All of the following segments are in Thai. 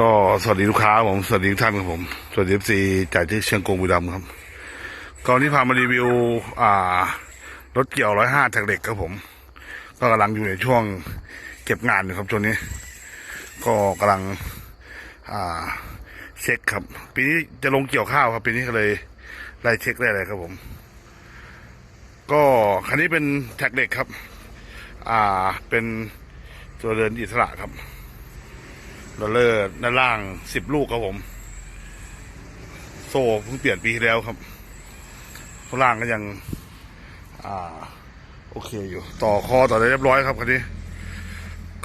ก็สวัสดีลูกค้าครับผมสวัสดีทุกท่านครับผม สวัสดีซีจากที่เชียงกงบุรีรัมย์ครับก่อนที่พามารีวิวอ่ารถเกี่ยวร้อยห้าแท็กเหล็กครับผม ก็กำลังอยู่ในช่วงเก็บงานอยู่ครับช่วงนี้ ก็กำลังอ่าเช็คครับ ปีนี้จะลงเกี่ยวข้าวครับปีนี้ก็เลยไล่เช็คได้เลยครับผม ก็คันนี้เป็นแท็กเหล็กครับ อ่าเป็นตัวเรือนอิสระครับ ดอลเลอร์ด้านล่างสิบลูกครับผม โซ่เพิ่งเปลี่ยนปีที่แล้วครับข้างล่างก็ยัง อ่า โอเคอยู่ ต่อคอต่อได้เรียบร้อยครับคันนี้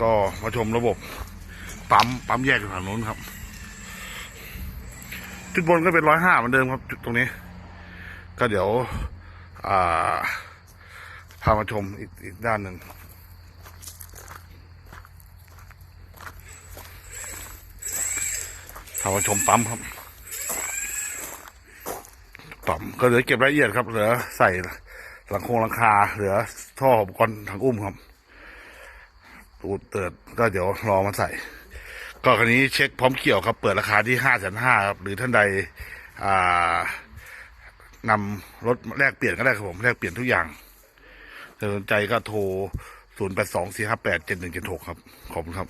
ก็มาชมระบบ ปั๊มปั๊มแยกอยู่ฝั่งนู้นครับ จุดบนก็เป็นร้อยห้าเหมือนเดิมครับ จุดตรงนี้ ก็เดี๋ยว อ่าพามาชมอีกอีกด้านหนึ่ง พามาชมปั๊มครับปั๊มก็เหลือเก็บรายละเอียดครับ เหลือใส่หลังโครงหลังคา เหลือท่ออุปกรณ์ทางอุ้มครับตูดเติดก็เดี๋ยวรอมาใส่ ก็คันนี้เช็คพร้อมเกี่ยวครับ เปิดราคาที่ห้าแสนห้าครับ หรือท่านใดอ่านำรถแลกเปลี่ยนก็ได้ครับผมแลกเปลี่ยนทุกอย่างสนใจก็โทรศูนย์แปดสองสี่ห้าแปดเจ็ดหนึ่งเจ็ดหกครับ ขอบคุณครับ